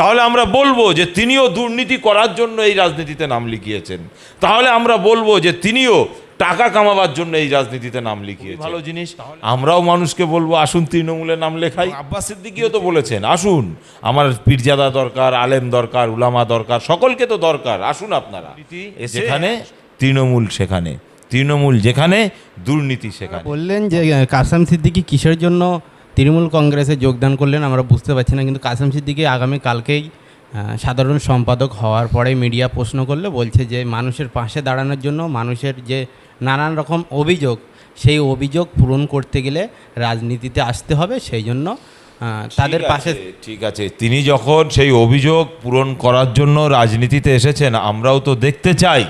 তাহলে আমরা বলব যে তিনিও দুর্নীতি করার জন্য এই রাজনীতিতে নাম লিখিয়েছেন। তাহলে আমরা বলব যে তিনিও টাকা কামাবার জন্য এই রাজনীতিতে নাম লিখিয়েছেন। ভালো জিনিস আমরাও মানুষকে বলব আসুন তৃণমূলে নাম লেখাই। আব্বাস সিদ্দিকিও তো বলেছেন আসুন। আমার পীরজাদা দরকার আলেম দরকার উলামা দরকার সকলকে তো দরকার আসুন আপনারা। যেখানে তৃণমূল সেখানে তৃণমূল যেখানে দুর্নীতি সেখানে। বললেন যে কাসেম সিদ্দিকি কিসের জন্য তৃণমূল কংগ্রেসে যোগদান করলেন আমরা বুঝতে পারছি না। কিন্তু কাসেম সিদ্দিকি আগামী কালকেই সাধারণ সম্পাদক হওয়ার পরে মিডিয়া প্রশ্ন করলে বলছে যে মানুষের পাশে দাঁড়ানোর জন্য মানুষের যে নানান রকম অভিযোগ সেই অভিযোগ পূরণ করতে গেলে রাজনীতিতে আসতে হবে। সেই জন্য তাদের পাশে ঠিক আছে। তিনি যখন সেই অভিযোগ পূরণ করার জন্য রাজনীতিতে এসেছেন আমরাও তো দেখতে চাই।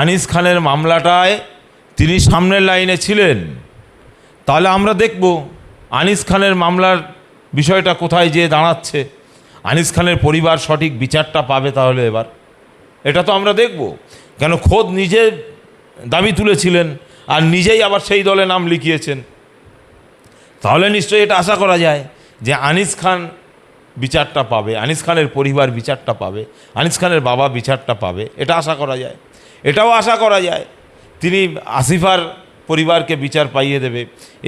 আনিস খানের মামলাটায় তিনি সামনের লাইনে ছিলেন। তাহলে আমরা দেখব। আনিস খানের মামলার বিষয়টা কোথায় যেয়ে দাঁড়াচ্ছে, আনিস খানের পরিবার সঠিক বিচারটা পাবে তাহলে এবার। এটা তো আমরা দেখব। কেন খোদ নিজে দাবি তুলেছিলেন আর নিজেই আবার সেই দলে নাম লিখিয়েছেন। তাহলে নিশ্চয়ই এটা আশা করা যায় যে আনিস খান বিচারটা পাবে, আনিস খানের পরিবার বিচারটা পাবে, আনিস খানের বাবা বিচারটা পাবে। এটা আশা করা যায়। এটাও আশা করা যায়। তিনি আসিফার পরিবারকে বিচার পাইয়ে দেবে।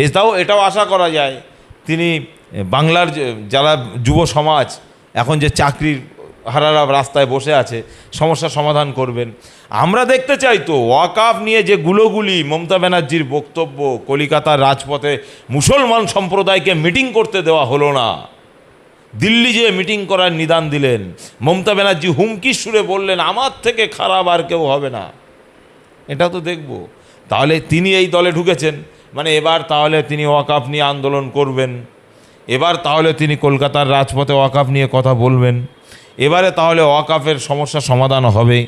এটাও এটাও আশা করা যায়। তিনি বাংলার যারা যুব সমাজ, এখন যে চাকরির হারারা রাস্তায় বসে আছে সমস্যার সমাধান করবেন। আমরা দেখতে চাই তো ওয়াকাফ নিয়ে যে গুলোগুলি মমতা ব্যানার্জির বক্তব্য, কলিকাতার রাজপথে মুসলমান সম্প্রদায়কে মিটিং করতে দেওয়া হলো না। দিল্লি যে মিটিং করার নিদান দিলেন, মমতা ব্যানার্জি হুমকির সুরে বললেন, আমার থেকে খারাপ আর কেউ হবে না। এটা তো দেখব। তাহলে তিনি এই দলে ঢুকেছেন। মানে এবার তাহলে তিনি ওয়াকাফ নিয়ে আন্দোলন করবেন। এবার তাহলে তিনি কলকাতার রাজপথে ওয়াকাফ নিয়ে কথা বলবেন। এবারে তাহলে ওয়াকাফের সমস্যা সমাধান হবে।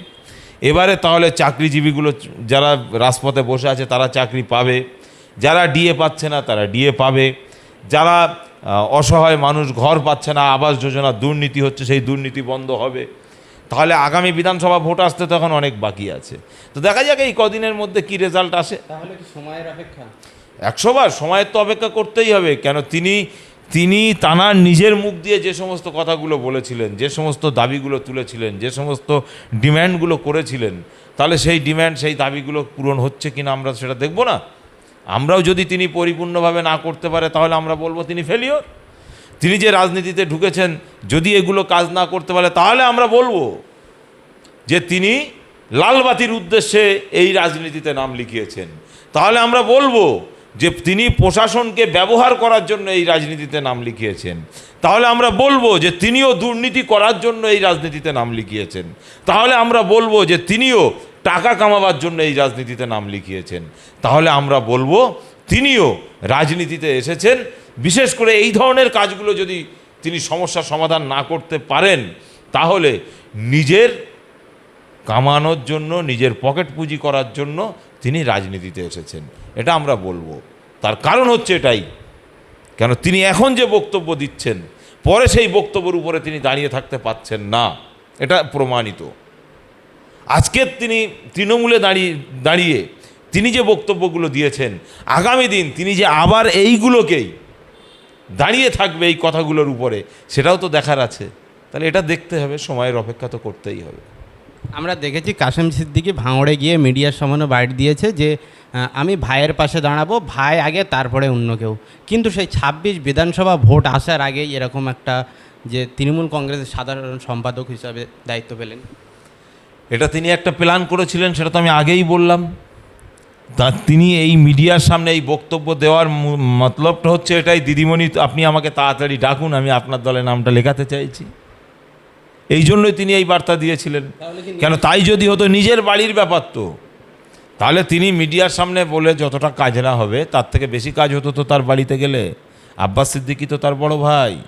এবারে তাহলে চাকরিজীবীগুলো যারা রাজপথে বসে আছে, তারা চাকরি পাবে। যারা ডিএ পাচ্ছে না, তারা ডিএ পাবে। যারা অসহায় মানুষ ঘর পাচ্ছে না, আবাস যোজনা দুর্নীতি হচ্ছে, সেই দুর্নীতি বন্ধ হবে। তাহলে আগামী বিধানসভা ভোট আসতে তো এখন অনেক বাকি আছে। তো দেখা যাক এই কদিনের মধ্যে কি রেজাল্ট আসে। তাহলে কি সময়ের অপেক্ষা? একশোবার সময়ের তো অপেক্ষা করতেই হবে কেন তিনি তিনি তানার নিজের মুখ দিয়ে যে সমস্ত কথাগুলো বলেছিলেন যে সমস্ত দাবিগুলো তুলেছিলেন যে সমস্ত ডিম্যান্ডগুলো করেছিলেন তাহলে সেই ডিম্যান্ড সেই দাবিগুলো পূরণ হচ্ছে কিনা আমরা সেটা দেখব না। আমরাও যদি তিনি পরিপূর্ণভাবে না করতে পারে তাহলে আমরা বলব তিনি ফেলিওর তিনি যে রাজনীতিতে ঢুকেছেন, যদি এগুলো কাজ না করতে পারে, তাহলে আমরা বলব যে তিনি লালবাতির উদ্দেশ্যে এই রাজনীতিতে নাম লিখিয়েছেন। তাহলে আমরা বলব যে তিনি প্রশাসনকে ব্যবহার করার জন্য এই রাজনীতিতে নাম লিখিয়েছেন। তাহলে আমরা বলব যে তিনিও দুর্নীতি করার জন্য এই রাজনীতিতে নাম লিখিয়েছেন। তাহলে আমরা বলব যে তিনিও টাকা কামাবার জন্য এই রাজনীতিতে নাম লিখিয়েছেন। তাহলে আমরা বলব তিনিও রাজনীতিতে এসেছেন। বিশেষ করে এই ধরনের কাজগুলো যদি তিনি সমস্যার সমাধান না করতে পারেন, তাহলে নিজের কামানোর জন্য, নিজের পকেট পুঁজি করার জন্য তিনি রাজনীতিতে এসেছেন। এটা আমরা বলব। তার কারণ হচ্ছে এটাই। কেন? তিনি এখন যে বক্তব্য দিচ্ছেন, পরে সেই বক্তব্যের উপরে তিনি দাঁড়িয়ে থাকতে পাচ্ছেন না। এটা প্রমাণিত। আজকের তিনি তৃণমূলে দাঁড়িয়ে দাঁড়িয়ে তিনি যে বক্তব্যগুলো দিয়েছেন আগামী দিন তিনি যে আবার এইগুলোকেই দাঁড়িয়ে থাকবে এই কথাগুলোর উপরে সেটাও তো দেখার আছে। তাহলে এটা দেখতে হবে সময়ের অপেক্ষা তো করতেই হবে। আমরা দেখেছি কাসেম সিদ্দিকি ভাঙড়ে গিয়ে মিডিয়ার সামনে বাইট দিয়েছে যে আমি ভাইয়ের পাশে দাঁড়াবো ভাই আগে তারপরে অন্য কেউ। কিন্তু সেই ছাব্বিশ বিধানসভা ভোট আসার আগেই এরকম একটা যে তৃণমূল কংগ্রেসের সাধারণ সম্পাদক হিসাবে দায়িত্ব পেলেন। এটা তিনি একটা প্ল্যান করেছিলেন সেটা তো আমি আগেই বললাম। তা তিনি এই মিডিয়ার সামনে এই বক্তব্য দেওয়ার মতলবটা হচ্ছে এটাই দিদিমণি আপনি আমাকে তাড়াতাড়ি ডাকুন আমি আপনার দলে নামটা লেখাতে চাইছি। এই জন্যই তিনি এই বার্তা দিয়েছিলেন। কেন তাই যদি হতো নিজের বাড়ির ব্যাপার তো। তাহলে তিনি মিডিয়ার সামনে বলে যতটা কাজ না হবে তার থেকে বেশি কাজ হতো তো তার বাড়িতে গেলে। আব্বাস সিদ্দিকি তো তার বড় ভাই।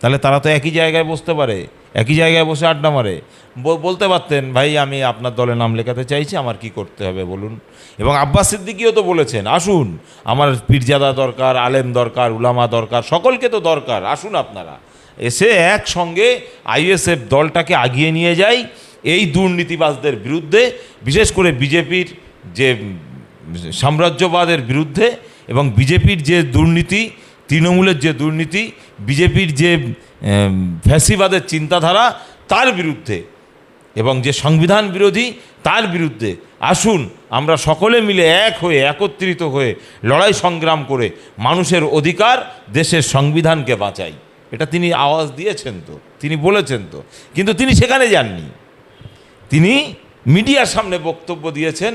তাহলে তারা তো একই জায়গায় বসতে পারে। একই জায়গায় বসে আড্ডা মারে। বলতে পারতেন, ভাই, আমি আপনার দলে নাম লেখাতে চাইছি, আমার কি করতে হবে, বলুন। এবং আব্বাস সিদ্দিকিও তো বলেছেন, আসুন, আমার পীরজাদা দরকার, আলেম দরকার, উলামা দরকার, সকলকে তো দরকার, আসুন আপনারা। এসে একসঙ্গে আইএসএফ দলটাকে আগিয়ে নিয়ে যাই, এই দুর্নীতিবাজদের বিরুদ্ধে, বিশেষ করে বিজেপির যে সাম্রাজ্যবাদের বিরুদ্ধে এবং বিজেপির যে দুর্নীতি তৃণমূলের যে দুর্নীতি, বিজেপির যে ফ্যাসিবাদের চিন্তাধারা, তার বিরুদ্ধে এবং যে সংবিধান বিরোধী, তার বিরুদ্ধে আসুন, আমরা সকলে মিলে এক হয়ে, একত্রিত হয়ে লড়াই সংগ্রাম করে মানুষের অধিকার, দেশের সংবিধানকে বাঁচাই। এটা তিনি আওয়াজ দিয়েছেন তো, তিনি বলেছেন তো, কিন্তু তিনি সেখানে যাননি। তিনি মিডিয়ার সামনে বক্তব্য দিয়েছেন,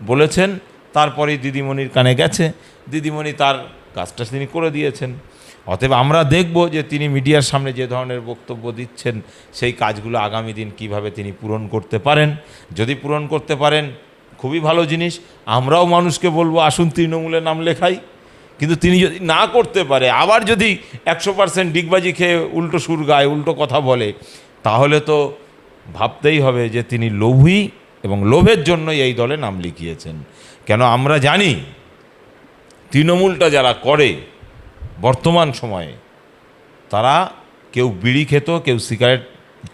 বলেছেন তারপরে দিদিমণির কানে গেছে, দিদিমণি তার কাজটা তিনি করে দিয়েছেন। অতএব আমরা দেখব যে তিনি মিডিয়ার সামনে যে ধরনের বক্তব্য দিচ্ছেন, সেই কাজগুলো আগামী দিন কীভাবে তিনি পূরণ করতে পারেন। যদি পূরণ করতে পারেন, খুবই ভালো জিনিস। আমরাও মানুষকে বলব, আসুন তৃণমূলের নাম লেখাই। কিন্তু তিনি যদি না করতে পারে, আবার যদি একশো পার্সেন্ট ডিগবাজি খেয়ে উল্টো সুর গায়, উল্টো কথা বলে, তাহলে তো ভাবতেই হবে যে তিনি লোভী এবং লোভের জন্যই এই দলে নাম লিখিয়েছেন। কেন আমরা জানি তৃণমূলটা যারা করে বর্তমান সময়ে, তারা কেউ বিড়ি খেত, কেউ সিগারেট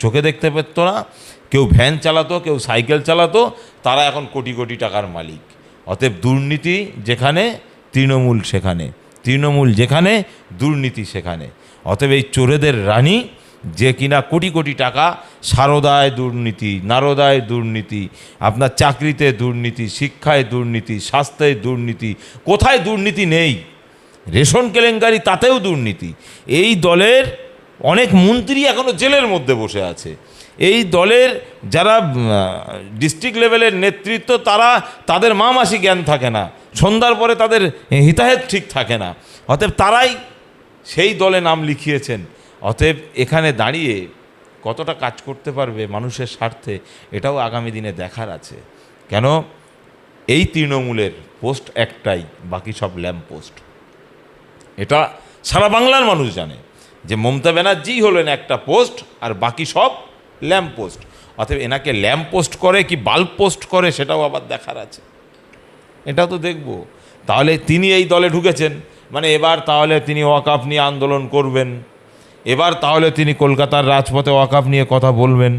চোখে দেখতে পেত না, কেউ ভ্যান চালাতো, কেউ সাইকেল চালাতো, তারা এখন কোটি কোটি টাকার মালিক। অতএব দুর্নীতি যেখানে, তৃণমূল সেখানে, তৃণমূল যেখানে, দুর্নীতি সেখানে। অতএব এই চোরেদের রানী যে কিনা কোটি কোটি টাকা সারদায় দুর্নীতি, নারদায় দুর্নীতি, আপনার চাকরিতে দুর্নীতি, শিক্ষায় দুর্নীতি, স্বাস্থ্যে দুর্নীতি, কোথায় দুর্নীতি নেই? রেশন কেলেঙ্কারি তাতেও দুর্নীতি। এই দলের অনেক মন্ত্রী এখনও জেলের মধ্যে বসে আছে। এই দলের যারা ডিস্ট্রিক্ট লেভেলের নেতৃত্ব, তারা তাদের মা মাসি জ্ঞান থাকে না। সন্ধ্যার পরে তাদের হিতাহেত ঠিক থাকে না। অতএব তারাই সেই দলে নাম লিখিয়েছেন। অতএব এখানে দাঁড়িয়ে কতটা কাজ করতে পারবে মানুষের স্বার্থে, এটাও আগামী দিনে দেখার আছে। কেন? এই তৃণমূলের পোস্ট একটাই, বাকি সব ল্যাম্প পোস্ট। এটা সারা বাংলার মানুষ জানে যে মমতা ব্যানার্জি হলেন একটা পোস্ট আর বাকি সব ল্যাম্প পোস্ট। অতএব এনাকে ল্যাম্প পোস্ট করে কি বাল্ব পোস্ট করে সেটাও আবার দেখার আছে। এটাও তো দেখব। তাহলে তিনি এই দলে ঢুকেছেন। মানে এবার তাহলে তিনি ওয়াকাফ নিয়ে আন্দোলন করবেন। এবার তাহলে তিনি কলকাতার রাজপথে ওয়াকাফ নিয়ে কথা বলবেন।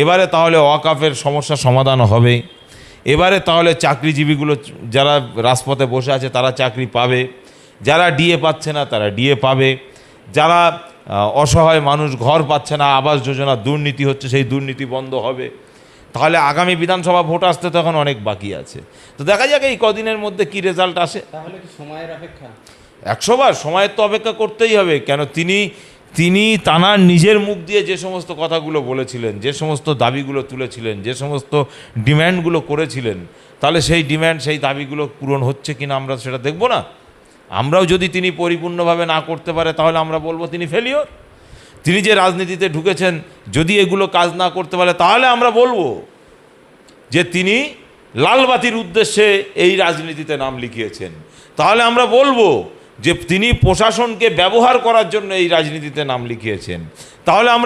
এবারে তাহলে ওয়াকাফের সমস্যা সমাধান হবে। এবারে তাহলে চাকরিজীবীগুলো যারা রাজপথে বসে আছে তারা চাকরি পাবে। যারা ডিএ পাচ্ছে না তারা ডিএ পাবে। যারা অসহায় মানুষ ঘর পাচ্ছে না আবাস যোজনা দুর্নীতি হচ্ছে সেই দুর্নীতি বন্ধ হবে। তাহলে আগামী বিধানসভা ভোট আসতে তখন অনেক বাকি আছে। তো দেখা যাক এই কদিনের মধ্যে কি রেজাল্ট আসে। তাহলে কি সময়ের অপেক্ষা? একশোবার সময়ের তো অপেক্ষা করতেই হবে। কেন? তিনি তিনি তানার নিজের মুখ দিয়ে যে সমস্ত কথাগুলো বলেছিলেন, যে সমস্ত দাবিগুলো তুলেছিলেন, যে সমস্ত ডিম্যান্ডগুলো করেছিলেন, তাহলে সেই ডিম্যান্ড, সেই দাবিগুলো পূরণ হচ্ছে কিনা আমরা সেটা দেখব না। আমরাও যদি তিনি পরিপূর্ণভাবে না করতে পারে, তাহলে আমরা বলব তিনি ফেলিওর তিনি যে রাজনীতিতে ঢুকেছেন, যদি এগুলো কাজ না করতে পারে, তাহলে আমরা বলব যে তিনি লালবাতির উদ্দেশ্যে এই রাজনীতিতে নাম লিখিয়েছেন। তাহলে আমরা বলব যে তিনি প্রশাসনকে ব্যবহার করার জন্য এই রাজনীতিতে নাম লিখিয়েছেন। তাহলে আমরা